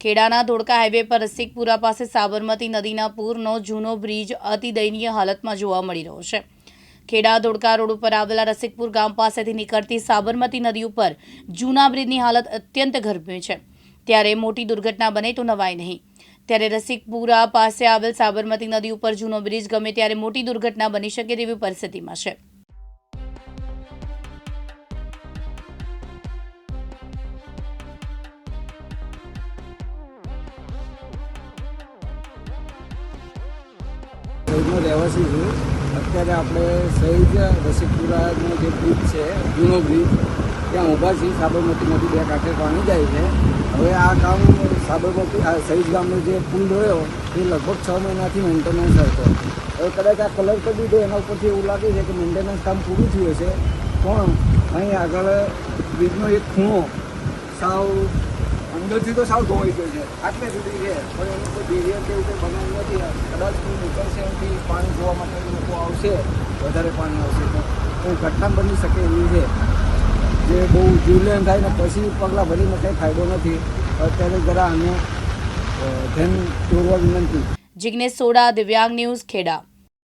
ખેડાના Dholka highway પર રસિકપુરા પાસે સાબરમતી નદીના પૂરનો જૂનો બ્રિજ અતિ દયનીય હાલતમાં જોવા મળી રહ્યો છે. ખેડા ધોળકા રોડ ઉપર આવેલા રસિકપુર ગામ પાસેથી નીકળતી સાબરમતી નદી ઉપર જૂના બ્રિજની હાલત અત્યંત ગંભીર છે. ત્યારે મોટી દુર્ઘટના બને તો નવાય નહીં. ત્યારે રસિકપુરા પાસે આવેલ સાબરમતી નદી ઉપર જૂનો બ્રિજ ગમે ત્યારે મોટી દુર્ઘટના બની શકે તેવી પરિસ્થિતિમાં છે. સહીદનો રહેવાસી છું. અત્યારે આપણે સહીદ રસિકપુરાનો જે બ્રિજ છે, જૂનો બ્રિજ ત્યાં ઊભા છીએ. સાબરમતી નદી બે કાંઠે પાણી જાય છે. હવે આ કામ સાબરમતી, આ શહીદ ગામનો જે પુલ રહ્યો, એ લગભગ છ મહિનાથી મેન્ટેનન્સ હતો. હવે કદાચ આ કલર કરી દીધો એના ઉપરથી એવું લાગે છે કે મેન્ટેનન્સ કામ પૂરું થયું હશે. પણ અહીં આગળ બ્રિજનો એક ખૂણો, સાવ અંદરથી તો સાવ ધોવાઈ ગયો છે. આટલે સુધી છે. પણ એનું કોઈ બેરિયર કે એવું કંઈ બનાવ્યું નથી. નીકળશે પાણી જોવા માટે લોકો આવશે વધારે પાણી આવશે. તો કોઈ ઘટના બની શકે એવી છે? જે બહુ જીવલેણ થાય ને પછી પગલાં ભરીને કંઈ ફાયદો નથી. અત્યારે જરા આને અ, ધ્યાન દોરવા વિનંતી. જિગ્નેશ સોડા દિવ્યાંગ ન્યૂઝ ખેડા.